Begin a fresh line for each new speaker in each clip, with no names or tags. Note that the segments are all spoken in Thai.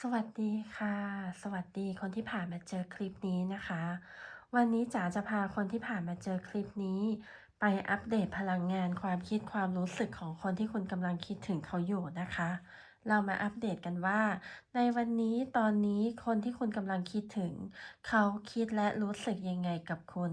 สวัสดีค่ะ สวัสดีคนที่ผ่านมาเจอคลิปนี้นะคะ วันนี้จ๋าจะพาคนที่ผ่านมาเจอคลิปนี้ ไปอัปเดตพลังงานความคิดความรู้สึกของคนที่คุณกำลังคิดถึงเขาอยู่นะคะ เรามาอัปเดตกันว่า ในวันนี้ตอนนี้คนที่คุณกำลังคิดถึง เขาคิดและรู้สึกยังไงกับคุณ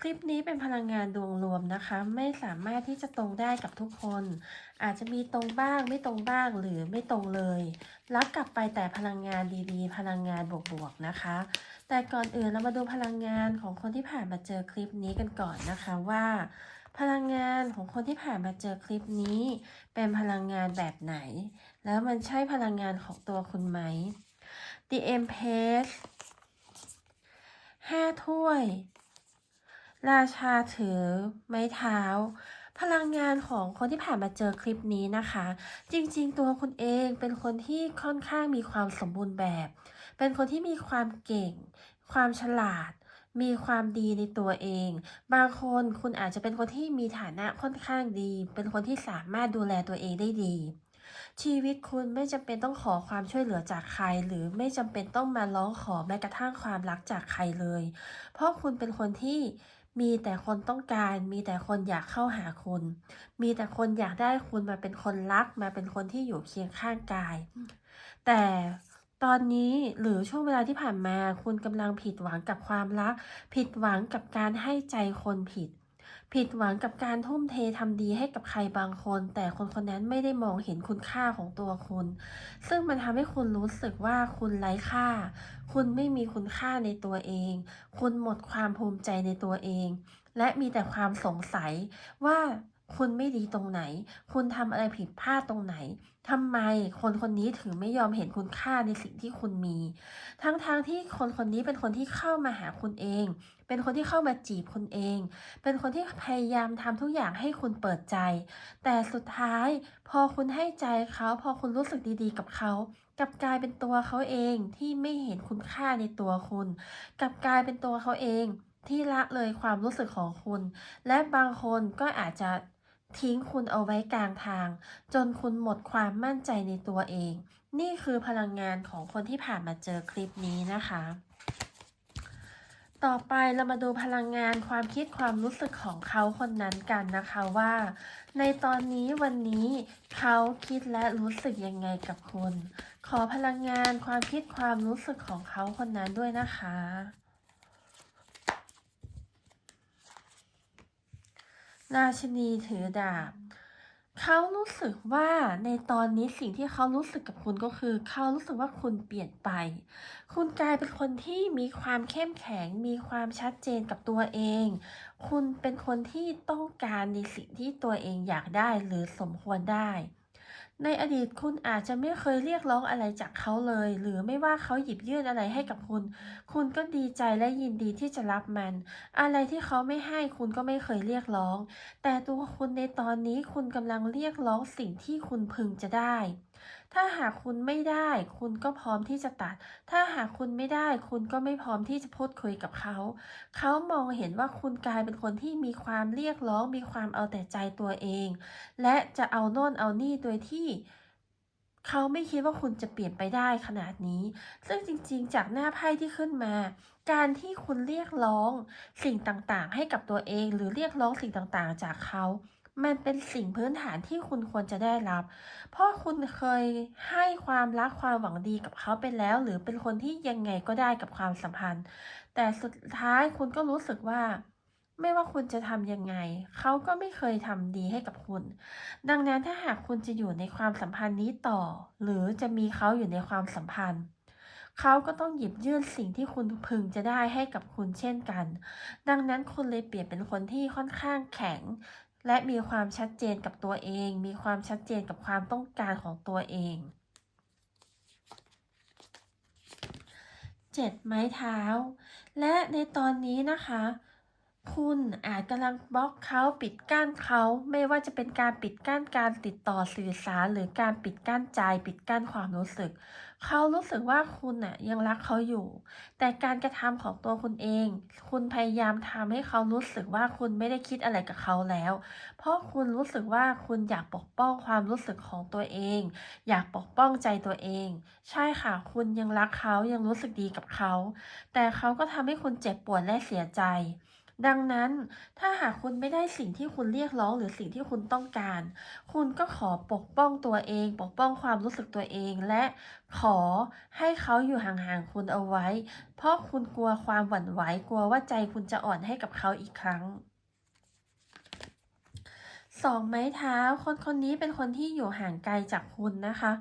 คลิปนี้เป็นพลังงานดวงรวมนะคะ ไม่สามารถที่จะตรงได้กับทุกคน อาจจะมีตรงบ้างไม่ตรงบ้างหรือไม่ตรงเลยรับกลับไปแต่พลังงานดีๆ พลังงานบวกๆนะคะ แต่ก่อนอื่นเรามาดูพลังงานของคนที่ผ่านมาเจอคลิปนี้กันก่อนนะคะว่าพลังงานของคนที่ผ่านมาเจอคลิปนี้ เป็นพลังงานแบบไหน แล้วมันใช่พลังงานของตัวคุณไหม The Empress ห้าถ้วย ราชาถือ ไม้เท้า พลังงานของคนที่ผ่านมาเจอคลิปนี้นะคะ จริงๆ ตัวคุณเองเป็นคนที่ค่อนข้างมีความสมบูรณ์แบบ เป็นคนที่มีความเก่ง ความฉลาดมีความดีในตัวเอง บางคนคุณอาจจะเป็นคนที่มีฐานะค่อนข้างดี เป็นคนที่สามารถดูแลตัวเองได้ดี ชีวิตคุณไม่จำเป็นต้องขอความช่วยเหลือจากใคร หรือไม่จำเป็นต้องมาร้องขอแม้กระทั่งความรักจากใครเลย เพราะคุณเป็นคนที่มีแต่คนต้องการ มีแต่คนอยากเข้าหาคุณ มีแต่คนอยากได้คุณมาเป็นคนรัก มาเป็นคนที่อยู่เคียงข้างกาย แต่ตอนนี้หรือช่วงเวลาที่ผ่านมา คุณกำลังผิดหวังกับความรัก ผิดหวังกับการให้ใจคนผิด ผิดหวังกับการทุ่มเททำดีให้กับใครบางคน แต่คนคนนั้นไม่ได้มองเห็นคุณค่าของตัวคุณ ซึ่งมันทำให้คุณรู้สึกว่าคุณไร้ค่า คุณไม่มีคุณค่าในตัวเอง คุณหมดความภูมิใจในตัวเอง และมีแต่ความสงสัยว่าคุณไม่ดีตรงไหน คุณทำอะไรผิดพลาดตรงไหนทำไมคนคนนี้ถึงไม่ยอมเห็นคุณค่าในสิ่งที่คุณมี ทั้งๆทที่คนคนนี้เป็นคนที่เข้ามาหาคุณเอง เป็นคนที่เข้ามาจีบคุณเอง เป็นคนที่พยายามทำทุกอย่างให้คุณเปิดใจ แต่สุดท้ายพอคุณให้ใจเขาพอคุณรู้สึกดีๆ กับเขากับกลายเป็นตัวเขาเองที่ไม่เห็นคุณค่าในตัวคุณ กับกลายเป็นตัวเขาเองที่ละเลยความรู้สึกของคุณ และบางคนก็อาจจะทิ้งคุณเอาไว้กลางทาง จนคุณหมดความมั่นใจในตัวเอง นี่คือพลังงานของคนที่ผ่านมาเจอคลิปนี้นะคะ ต่อไปเรามาดูพลังงานความคิดความรู้สึกของเขาคนนั้นกันนะคะว่า ในตอนนี้วันนี้เขาคิดและรู้สึกยังไงกับคุณ ขอพลังงานความคิดความรู้สึกของเขาคนนั้นด้วยนะคะ ราชินีถือดาบ เขารู้สึกว่าในตอนนี้สิ่งที่เขารู้สึกกับคุณก็คือ เขารู้สึกว่าคุณเปลี่ยนไป คุณกลายเป็นคนที่มีความเข้มแข็ง มีความชัดเจนกับตัวเอง คุณเป็นคนที่ต้องการในสิ่งที่ตัวเองอยากได้หรือสมควรได้ ในอดีตคุณอาจจะไม่เคยเรียกร้องอะไรจากเขาเลย หรือไม่ว่าเขาหยิบยื่นอะไรให้กับคุณ คุณก็ดีใจและยินดีที่จะรับมัน อะไรที่เขาไม่ให้คุณก็ไม่เคยเรียกร้อง แต่ตัวคุณในตอนนี้คุณกำลังเรียกร้องสิ่งที่คุณพึงจะได้ ถ้าหากคุณไม่ได้ คุณก็พร้อมที่จะตัด ถ้าหากคุณไม่ได้ คุณก็ไม่พร้อมที่จะพูดคุยกับเขา เขามองเห็นว่าคุณกลายเป็นคนที่มีความเรียกร้อง มีความเอาแต่ใจตัวเอง และจะเอาโน่นเอานี่โดยที่เขาไม่คิดว่าคุณจะเปลี่ยนไปได้ขนาดนี้ ซึ่งจริงๆ จากหน้าไพ่ที่ขึ้นมา การที่คุณเรียกร้องสิ่งต่างๆ ให้กับตัวเอง หรือเรียกร้องสิ่งต่างๆ จากเขา มันเป็นสิ่งพื้นฐานที่คุณควรจะได้รับ เพราะคุณเคยให้ความรักความหวังดีกับเขาไปแล้ว หรือเป็นคนที่ยังไงก็ได้กับความสัมพันธ์ แต่สุดท้ายคุณก็รู้สึกว่า ไม่ว่าคุณจะทำยังไง เขาก็ไม่เคยทำดีให้กับคุณ ดังนั้นถ้าหากคุณจะอยู่ในความสัมพันธ์นี้ต่อ หรือจะมีเขาอยู่ในความสัมพันธ์เขาก็ต้องหยิบยื่นสิ่งที่คุณพึงจะได้ให้กับคุณเช่นกัน ดังนั้นคุณเลยเปลี่ยนเป็นคนที่ค่อนข้างแข็ง และมีความชัดเจนกับตัวเอง มีความชัดเจนกับความต้องการของตัวเองเจ็ดไม้เท้า และในตอนนี้นะคะ คุณอาจกำลังบล็อกเขาปิดกั้นเขาไม่ว่าจะเป็นการปิดกั้นการติดต่อสื่อสาร หรือการปิดกั้นใจ ปิดกั้นความรู้สึก เขารู้สึกว่าคุณน่ะยังรักเขาอยู่ แต่การกระทำของตัวคุณเอง คุณพยายามทำให้เขารู้สึกว่าคุณไม่ได้คิดอะไรกับเขาแล้ว เพราะคุณรู้สึกว่าคุณอยากปกป้องความรู้สึกของตัวเอง อยากปกป้องใจตัวเอง ใช่ค่ะ คุณยังรักเขายังรู้สึกดีกับเขา แต่เขาก็ทำให้คุณเจ็บปวดและเสียใจ ดังนั้นถ้าหากคุณไม่ได้สิ่งที่คุณเรียกร้องหรือสิ่งที่คุณต้องการ คุณก็ขอปกป้องตัวเอง ปกป้องความรู้สึกตัวเอง และขอให้เขาอยู่ห่างๆคุณเอาไว้ เพราะคุณกลัวความหวั่นไหวกลัวว่าใจคุณจะอ่อนให้กับเขาอีกครั้ง สองไม้เท้า คนคนนี้เป็นคนที่อยู่ห่างไกลจากคุณนะคะ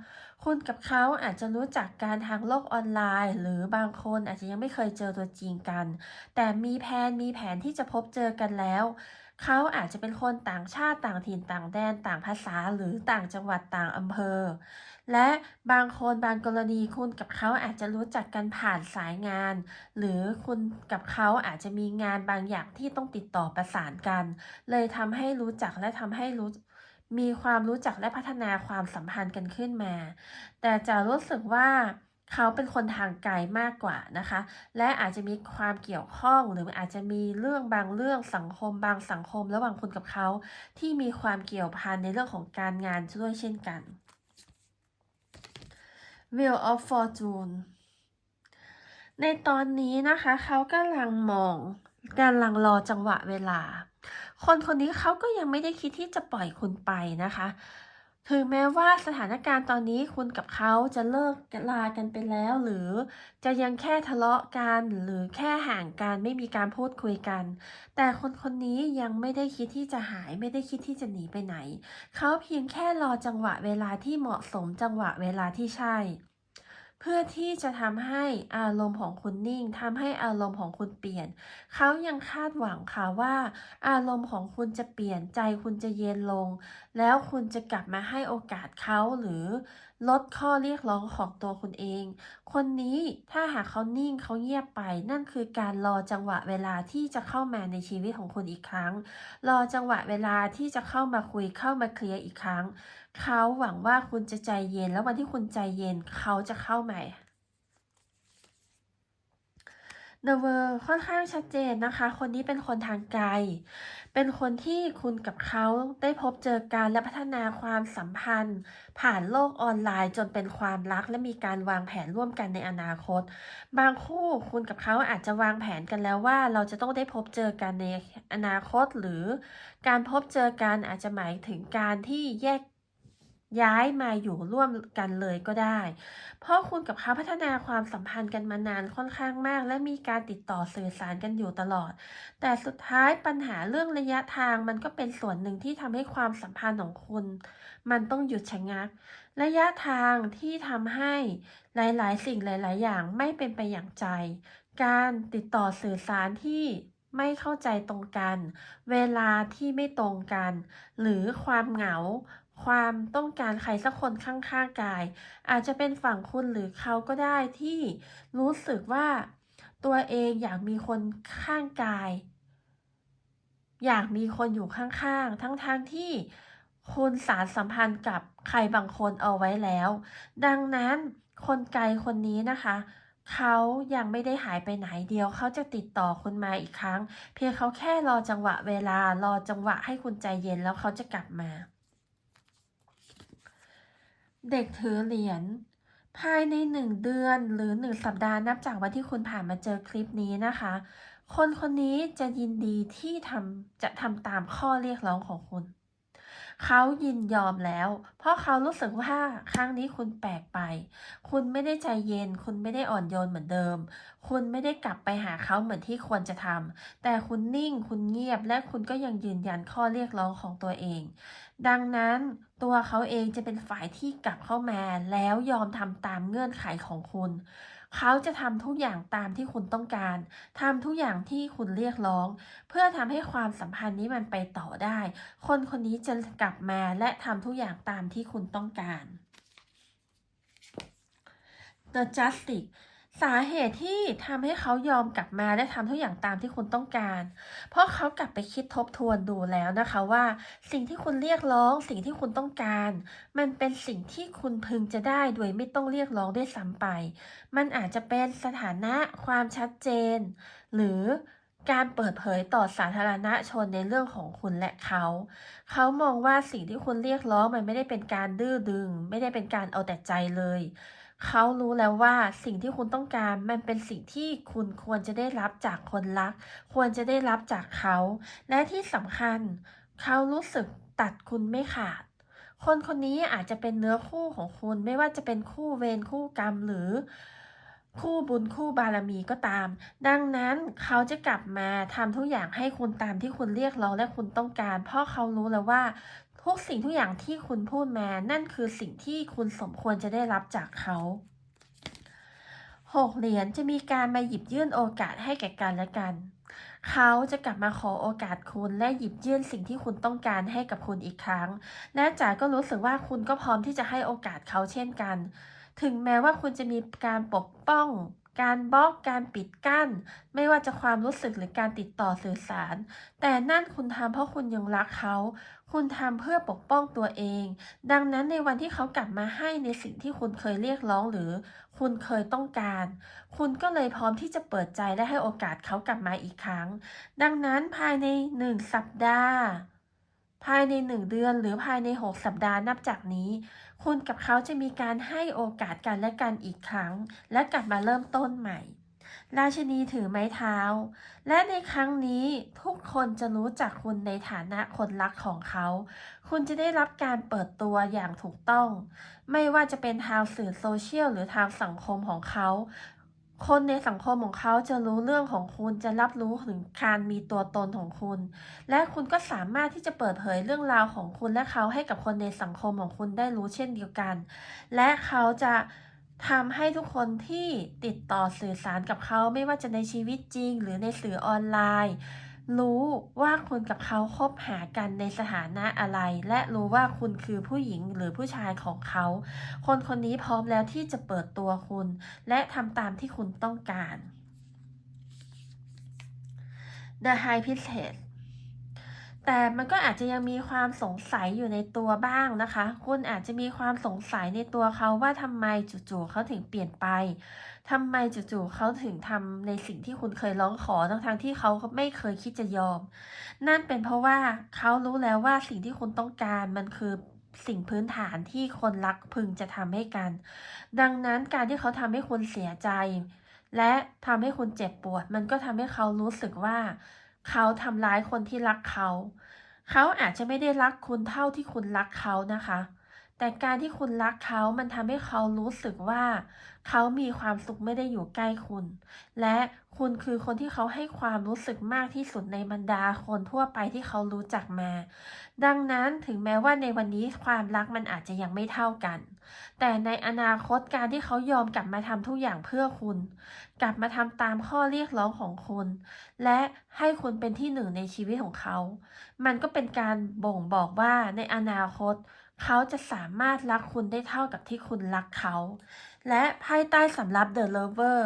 คุณกับเขาอาจจะรู้จักการทางโลกออนไลน์ หรือบางคนอาจจะยังไม่เคยเจอตัวจริงกัน แต่มีแผนมีแผนที่จะพบเจอกันแล้ว เขาอาจจะเป็นคนต่างชาติต่างถิ่นต่างแดนต่างภาษาหรือต่างจังหวัดต่างอำเภอ และบางคนบางกรณีคุณกับเขาอาจจะรู้จักกันผ่านสายงาน หรือคุณกับเขาอาจจะมีงานบางอย่างที่ต้องติดต่อประสานกัน เลยทำให้รู้จักและทำให้รู้มีความรู้จักและพัฒนาความสัมพันธ์กันขึ้นมา แต่จะรู้สึกว่า เขาเป็นคนทางไกลมากกว่านะคะ และอาจจะมีความเกี่ยวข้องหรืออาจจะมีเรื่องบางเรื่องสังคมบางสังคม ระหว่างคุณกับเขาที่มีความเกี่ยวพันในเรื่องของการงานด้วยเช่นกัน Wheel of Fortune ในตอนนี้นะคะเขากำลังมองกำลังรอจังหวะเวลา คนคนนี้เขาก็ยังไม่ได้คิดที่จะปล่อยคุณไปนะคะ ถึงแม้ว่าสถานการณ์ตอนนี้คุณกับเขาจะเลิกลากันไปแล้ว หรือจะยังแค่ทะเลาะกันหรือแค่ห่างกันไม่มีการพูดคุยกัน แต่คนคนนี้ยังไม่ได้คิดที่จะหายไม่ได้คิดที่จะหนีไปไหน เขาเพียงแค่รอจังหวะเวลาที่เหมาะสมจังหวะเวลาที่ใช่ เพื่อที่จะทำให้อารมณ์ของคุณนิ่งทำให้อารมณ์ของคุณเปลี่ยน เขายังคาดหวังค่ะว่า อารมณ์ของคุณจะเปลี่ยนใจคุณจะเย็นลง แล้วคุณจะกลับมาให้โอกาสเขาหรือลดข้อเรียกร้องของตัวคุณเอง คนนี้ถ้าหากเขานิ่งเขาเงียบไป นั่นคือการรอจังหวะเวลาที่จะเข้ามาในชีวิตของคุณอีกครั้ง รอจังหวะเวลาที่จะเข้ามาคุยเข้ามาเคลียร์อีกครั้ง เขาหวังว่าคุณจะใจเย็น แล้ววันที่คุณใจเย็นเขาจะเข้ามา The World ค่อนข้างชัดเจนนะคะ คนนี้เป็นคนทางไกล เป็นคนที่คุณกับเขาได้พบเจอกันและพัฒนาความสัมพันธ์ ผ่านโลกออนไลน์จนเป็นความรักและมีการวางแผนร่วมกันในอนาคต บางคู่คุณกับเขาอาจจะวางแผนกันแล้วว่า เราจะต้องได้พบเจอกันในอนาคตหรือ การพบเจอกันอาจจะหมายถึงการที่แยก ย้ายมาอยู่ร่วมกันเลยก็ได้ เพราะคุณกับเขาพัฒนาความสัมพันธ์กันมานานค่อนข้างมาก และมีการติดต่อสื่อสารกันอยู่ตลอด แต่สุดท้ายปัญหาเรื่องระยะทางมันก็เป็นส่วนหนึ่งที่ทำให้ความสัมพันธ์ของคุณ มันต้องหยุดชะงัก ระยะทางที่ทำให้หลายๆ สิ่งหลาย ๆ อย่างไม่เป็นไปอย่างใจ การติดต่อสื่อสารที่ไม่เข้าใจตรงกัน เวลาที่ไม่ตรงกัน หรือความเหงา ความต้องการใครสักคนข้างๆกาย อาจจะเป็นฝั่งคุณหรือเขาก็ได้ที่รู้สึกว่าตัวเองอยากมีคนข้างกาย อยากมีคนอยู่ข้างๆ ทั้งๆทที่คุณสารสัมพันธ์กับใครบางคนเอาไว้แล้ว ดังนั้นคนไกลคนนี้นะคะ เขายังไม่ได้หายไปไหนเดียว เขาจะติดต่อคุณมาอีกครั้ง เพียงเขาแค่รอจังหวะเวลารอจังหวะให้คุณใจเย็นแล้วเขาจะกลับมา เด็กถือเหรียญภายในหนึ่งเดือนหรือหนึ่งสัปดาห์นับจากวันที่คุณผ่านมาเจอคลิปนี้นะคะ คนคนนี้จะยินดีที่ทำจะทำตามข้อเรียกร้องของคุณ เขายินยอมแล้ว เพราะเขารู้สึกว่าครั้งนี้คุณแปลกไป คุณไม่ได้ใจเย็น คุณไม่ได้อ่อนโยนเหมือนเดิม คุณไม่ได้กลับไปหาเขาเหมือนที่ควรจะทำแต่คุณนิ่งคุณเงียบและคุณก็ยังยืนยันข้อเรียกร้องของตัวเอง ดังนั้นตัวเขาเองจะเป็นฝ่ายที่กลับเข้ามาแล้วยอมทำตามเงื่อนไขของคุณ เขาจะทำทุกอย่างตามที่คุณต้องการทำทุกอย่างที่คุณเรียกร้อง เพื่อทำให้ความสัมพันธ์นี้มันไปต่อได้ คนคนนี้จะกลับมาและทำทุกอย่างตามที่คุณต้องการ The Justice สาเหตุที่ทำให้เขายอมกลับมาและทำทุกอย่างตามที่คุณต้องการ เพราะเขากลับไปคิดทบทวนดูแล้วนะคะว่า สิ่งที่คุณเรียกร้องสิ่งที่คุณต้องการ มันเป็นสิ่งที่คุณพึงจะได้โดยไม่ต้องเรียกร้องด้วยซ้ำไป มันอาจจะเป็นสถานะความชัดเจน หรือการเปิดเผยต่อสาธารณชนในเรื่องของคุณและเขา เขามองว่าสิ่งที่คุณเรียกร้องมันไม่ได้เป็นการดื้อดึง ไม่ได้เป็นการเอาแต่ใจเลย เขารู้แล้วว่าสิ่งที่คุณต้องการมันเป็นสิ่งที่คุณควรจะได้รับจากคนรัก ควรจะได้รับจากเขา และที่สำคัญ เขารู้สึกตัดคุณไม่ขาด คนคนนี้อาจจะเป็นเนื้อคู่ของคุณไม่ว่าจะเป็นคู่เวรคู่กรรมหรือคู่บุญคู่บารมีก็ตาม ดังนั้นเขาจะกลับมาทำทุกอย่างให้คุณตามที่คุณเรียกร้องและคุณต้องการ เพราะเขารู้แล้วว่า ทุกสิ่งทุกอย่างที่คุณพูดมานั่นคือสิ่งที่คุณสมควรจะได้รับจากเขาหกเหรียญจะมีการมาหยิบยื่นโอกาสให้แก่กันและกัน เขาจะกลับมาขอโอกาสคุณและหยิบยื่นสิ่งที่คุณต้องการให้กับคุณอีกครั้งและจ๋าก็รู้สึกว่าคุณก็พร้อมที่จะให้โอกาสเขาเช่นกัน ถึงแม้ว่าคุณจะมีการปกป้อง การบล็อก การปิดกั้น ไม่ว่าจะความรู้สึกหรือการติดต่อสื่อสาร แต่นั่นคุณทำเพราะคุณยังรักเขา คุณทำเพื่อปกป้องตัวเอง ดังนั้นในวันที่เขากลับมาให้ในสิ่งที่คุณเคยเรียกร้องหรือ คุณเคยต้องการ คุณก็เลยพร้อมที่จะเปิดใจและให้โอกาสเขากลับมาอีกครั้ง ดังนั้นภายในหนึ่งสัปดาห์ ภายในหนึ่งเดือนหรือภายในหกสัปดาห์นับจากนี้ คุณกับเขาจะมีการให้โอกาสกันและกันอีกครั้ง และกลับมาเริ่มต้นใหม่ ราชินีถือไม้เท้า และในครั้งนี้ทุกคนจะรู้จักคุณในฐานะคนรักของเขา คุณจะได้รับการเปิดตัวอย่างถูกต้อง ไม่ว่าจะเป็นทางสื่อโซเชียลหรือทางสังคมของเขา คนในสังคมของเขาจะรู้เรื่องของคุณจะรับรู้ถึงการมีตัวตนของคุณ และคุณก็สามารถที่จะเปิดเผยเรื่องราวของคุณและเขาให้กับคนในสังคมของคุณได้รู้เช่นเดียวกัน และเขาจะทำให้ทุกคนที่ติดต่อสื่อสารกับเขาไม่ว่าจะในชีวิตจริง หรือในสื่อออนไลน์ รู้ว่าคุณกับเขาคบหากันในสถานะอะไร และรู้ว่าคุณคือผู้หญิงหรือผู้ชายของเขา คนคนนี้พร้อมแล้วที่จะเปิดตัวคุณ และทำตามที่คุณต้องการ The High Priestess แต่มันก็อาจจะยังมีความสงสัยอยู่ในตัวบ้างนะคะ คุณอาจจะมีความสงสัยในตัวเขาว่าทำไมจู่ๆเขาถึงเปลี่ยนไปทำไมจู่ๆเขาถึงทำในสิ่งที่คุณเคยร้องขอทั้งๆที่เขาไม่เคยคิดจะยอม นั่นเป็นเพราะว่าเขารู้แล้วว่าสิ่งที่คุณต้องการมันคือสิ่งพื้นฐานที่คนรักพึงจะทำให้กัน ดังนั้นการที่เขาทำให้คุณเสียใจ และทำให้คุณเจ็บปวด มันก็ทำให้เขารู้สึกว่า เขาทำร้ายคนที่รักเขา เขาอาจจะไม่ได้รักคุณเท่าที่คุณรักเขานะคะ แต่การที่คุณรักเขามันทำให้เขารู้สึกว่า เขามีความสุขไม่ได้อยู่ใกล้คุณ และคุณคือคนที่เขาให้ความรู้สึกมากที่สุดในบรรดาคนทั่วไปที่เขารู้จักมา ดังนั้นถึงแม้ว่าในวันนี้ความรักมันอาจจะยังไม่เท่ากัน แต่ในอนาคตการที่เขายอมกลับมาทำทุกอย่างเพื่อคุณ กลับมาทำตามข้อเรียกร้องของคุณ และให้คุณเป็นที่หนึ่งในชีวิตของเขา มันก็เป็นการบ่งบอกว่าในอนาคต เขาจะสามารถรักคุณได้เท่ากับที่คุณรักเขา และภายใต้สำรับ The Lover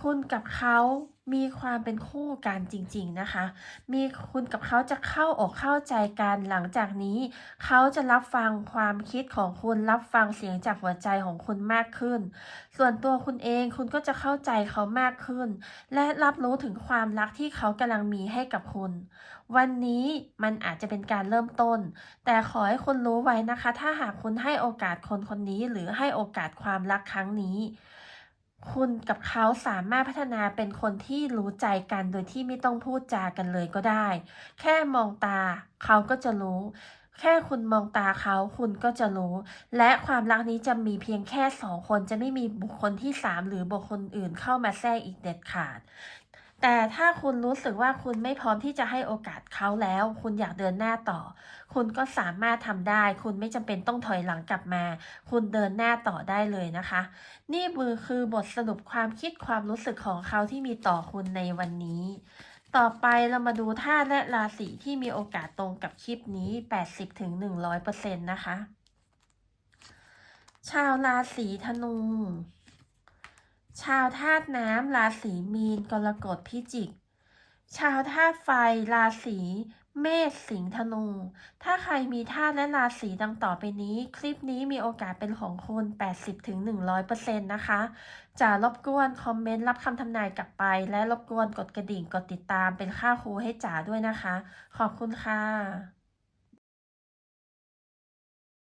คุณกับเขา มีความเป็นคู่กันจริงๆนะคะ มีคุณกับเขาจะเข้าอกเข้าใจกันหลังจากนี้ เขาจะรับฟังความคิดของคุณรับฟังเสียงจากหัวใจของคุณมากขึ้น ส่วนตัวคุณเองคุณก็จะเข้าใจเขามากขึ้น และรับรู้ถึงความรักที่เขากำลังมีให้กับคุณ วันนี้มันอาจจะเป็นการเริ่มต้น แต่ขอให้คุณรู้ไว้นะคะ ถ้าหากคุณให้โอกาสคนคนนี้หรือให้โอกาสความรักครั้งนี้ คุณกับเขาสามารถพัฒนาเป็นคนที่รู้ใจกันโดยที่ไม่ต้องพูดจากันเลยก็ได้ แค่มองตาเขาก็จะรู้ แค่คุณมองตาเขาคุณก็จะรู้ และความรักนี้จะมีเพียงแค่สองคนจะไม่มีบุคคลที่สามหรือบุคคลอื่นเข้ามาแทรกอีกเด็ดขาด แต่ถ้าคุณรู้สึกว่าคุณไม่พร้อมที่จะให้โอกาสเขาแล้ว คุณอยากเดินหน้าต่อ คุณก็สามารถทำได้ คุณไม่จำเป็นต้องถอยหลังกลับมา คุณเดินหน้าต่อได้เลยนะคะ นี่มือคือบทสรุปความคิดความรู้สึกของเขาที่มีต่อคุณในวันนี้ ต่อไปเรามาดูธาตุและราศีที่มีโอกาสตรงกับคลิปนี้ 80-100%นะคะ ชาวราศีธนู ชาวธาตุน้ำราศีมีน กรกฎพิจิก ชาวธาตุไฟราศีเมษสิงห์ธนู ถ้าใครมีธาตุและราศีดังต่อไปนี้ คลิปนี้มีโอกาสเป็นของคุณ 80-100%นะคะ จะรบกวนคอมเมนต์รับคำทำนายกลับไป และรบกวนกดกระดิ่งกดติดตามเป็นค่าครูให้จ๋าด้วยนะคะ ขอบคุณค่ะ